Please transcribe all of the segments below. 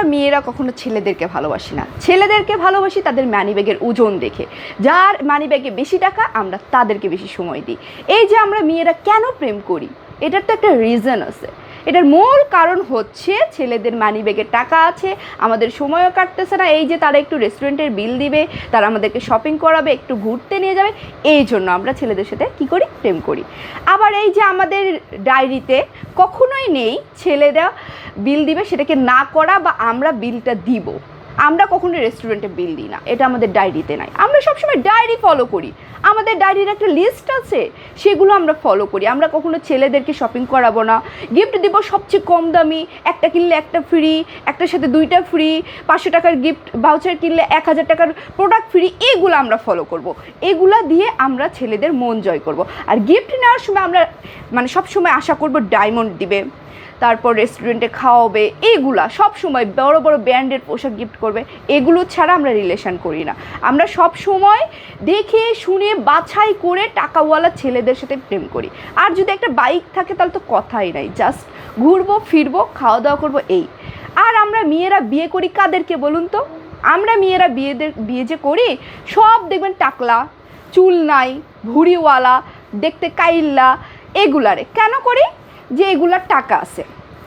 আমরা মেয়েরা কখনো ছেলেদেরকে ভালোবাসি না। ছেলেদেরকে ভালোবাসি তাদের মানিব্যাগের ওজন দেখে। যার মানিব্যাগে বেশি টাকা, আমরা তাদেরকে বেশি সময় দিই। এই যে আমরা মেয়েরা কেন প্রেম করি? এটার তো একটা রিজন আছে। এটার মূল কারণ হচ্ছে ছেলেদের মানি ব্যাগে টাকা আছে, আমাদের সময়ও কাটতেছে না, এই যে তারা একটু রেস্টুরেন্টের বিল দিবে, তারা আমাদেরকে শপিং করাবে, একটু ঘুরতে নিয়ে যাবে, এই জন্য আমরা ছেলেদের সাথে কি করি? প্রেম করি। আবার এই যে আমাদের ডায়েরিতে কখনোই নেই ছেলেরা বিল দিবে, সেটাকে না করা বা আমরা বিলটা দিব। আমরা কখনো রেস্টুরেন্টে বিল দিই না। এটা আমাদের ডায়েরিতে নাই। আমরা সবসময় ডায়েরি ফলো করি। আমাদের ডায়েরির একটা লিস্ট আছে, সেগুলো আমরা ফলো করি। আমরা কখনো ছেলেদেরকে শপিং করাবো না। গিফট দিব সবচেয়ে কম দামি, একটা কিনলে একটা ফ্রি একটার সাথে দুইটা ফ্রি পাঁচশো টাকার গিফট ভাউচার কিনলে এক হাজার টাকার প্রোডাক্ট ফ্রি এগুলো আমরা ফলো করব। এগুলা দিয়ে আমরা ছেলেদের মন জয় করব। আর গিফট নেওয়ার সময় আমরা মানে সবসময় আশা করব ডায়মন্ড দিবে। তারপর রেস্টুরেন্টে খাওয়াবে, এগুলা সব সময় বড় বড় ব্র্যান্ডের পোশাক গিফট করবে, এগুলো ছাড়া আমরা রিলেশন করি না। আমরা সব সময় দেখে, শুনে, বাছাই করে টাকাওয়ালা ছেলেদের সাথে প্রেম করি। আর যদি একটা বাইক থাকে, তাহলে তো কথাই নাই। জাস্ট ঘুরবো, ফিরবো খাওয়া দাওয়া করব, এই। আর আমরা মেয়েরা বিয়ে করি কাদেরকে বলুন তো? আমরা মেয়েরা বিয়েদের, বিয়ে যে করি, সব দেখবেন টাকলা, চুল নাই, ভুড়িওয়ালা, দেখতে কাইল্লা, এগুলারে। কেন করি? যে এগুলার টাকা আছে।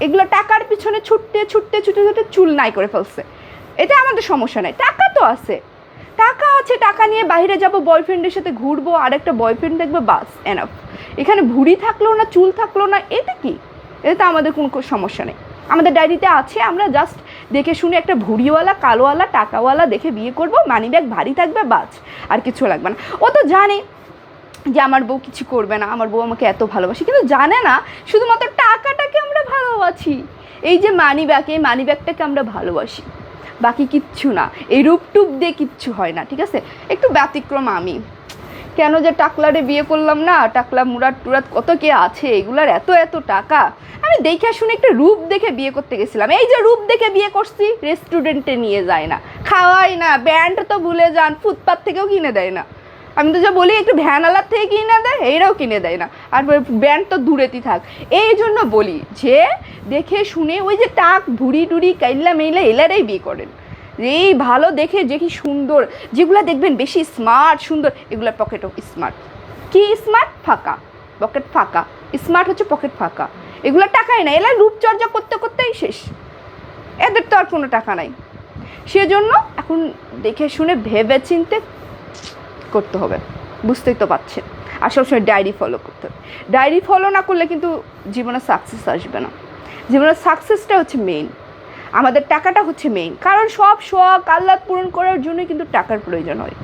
এগুলো টাকার পিছনে ছুটতে ছুটতে ছুটতে ছুটতে চুল নাই করে ফেলছে। এটা আমাদের সমস্যা নাই। টাকা তো আছে। টাকা আছে, টাকা নিয়ে বাইরে যাব বয়ফ্রেন্ডের সাথে ঘুরবো আর একটা বয়ফ্রেন্ড দেখবে, বাস এনাফ এখানে ভুড়ি থাকল না, চুল থাকল না, এটা কি? এটা আমাদের কোনো কোনো সমস্যা নেই। আমাদের ডায়েরিতে আছে, আমরা জাস্ট দেখে শুনে একটা ভুড়িওয়ালা, কালোওয়ালা, টাকাওয়ালা দেখে বিয়ে করব মানি ব্যাগ ভারী থাকবে, বাস, আর কিছু লাগবে না। ও তো জানে যে আমার বউ কিছু করবে না, আমার বউ আমাকে এত ভালোবাসে। কিন্তু জানে না, শুধুমাত্র টাকাটাকে আমরা ভালোবাসি। এই যে মানি ব্যাগ এই মানি ব্যাগটাকে আমরা ভালোবাসি। বাকি কিচ্ছু না। এই রূপ টুপ দিয়ে কিচ্ছু হয় না, ঠিক আছে? একটু ব্যতিক্রম আমি। কেন যে টাকলারে বিয়ে করলাম না, টাকলা মুরাদ টুরাত কত কে আছে, এগুলার এত এত টাকা। আমি দেখে শুনে একটা রূপ দেখে বিয়ে করতে গেছিলাম। এই যে রূপ দেখে বিয়ে করছি রেস্টুরেন্টে নিয়ে যায় না। খাওয়াই না, ব্যান্ড তো ভুলে যান ফুটপাথ থেকেও কিনে দেয় না। আমি তো যা বলি, একটু ভ্যানালার থেকে কিনে দেয় এইরাও কিনে দেয় না। আর ব্যান্ড তো দূরেতেই থাক। এই জন্য বলি যে, দেখে শুনে ওই যে টাক, ভুড়ি টুড়ি, কাইল্লা মেইলা, এলারাই বিয়ে করেন। এই ভালো দেখে যে কি সুন্দর, যেগুলো দেখবেন বেশি স্মার্ট, সুন্দর এগুলো পকেটও স্মার্ট। কি স্মার্ট? ফাঁকা। পকেট ফাঁকা। স্মার্ট হচ্ছে পকেট ফাঁকা। এগুলো টাকাই না এলা রূপচর্চা করতে করতেই শেষ। এদের তো আর কোনো টাকা নাই। সেজন্য এখন দেখে শুনে ভেবে চিনতে করতে হবে। বুঝতেই তো পারছেন। আর সবসময় ডায়েরি ফলো করতে হবে। ডায়েরি ফলো না করলে কিন্তু জীবনে সাকসেস আসবে না। জীবনের সাকসেসটা হচ্ছে মেইন আমাদের টাকাটা হচ্ছে মেইন কারণ সব শখ, আহ্লাদ পূরণ করার জন্যই কিন্তু টাকার প্রয়োজন হয়।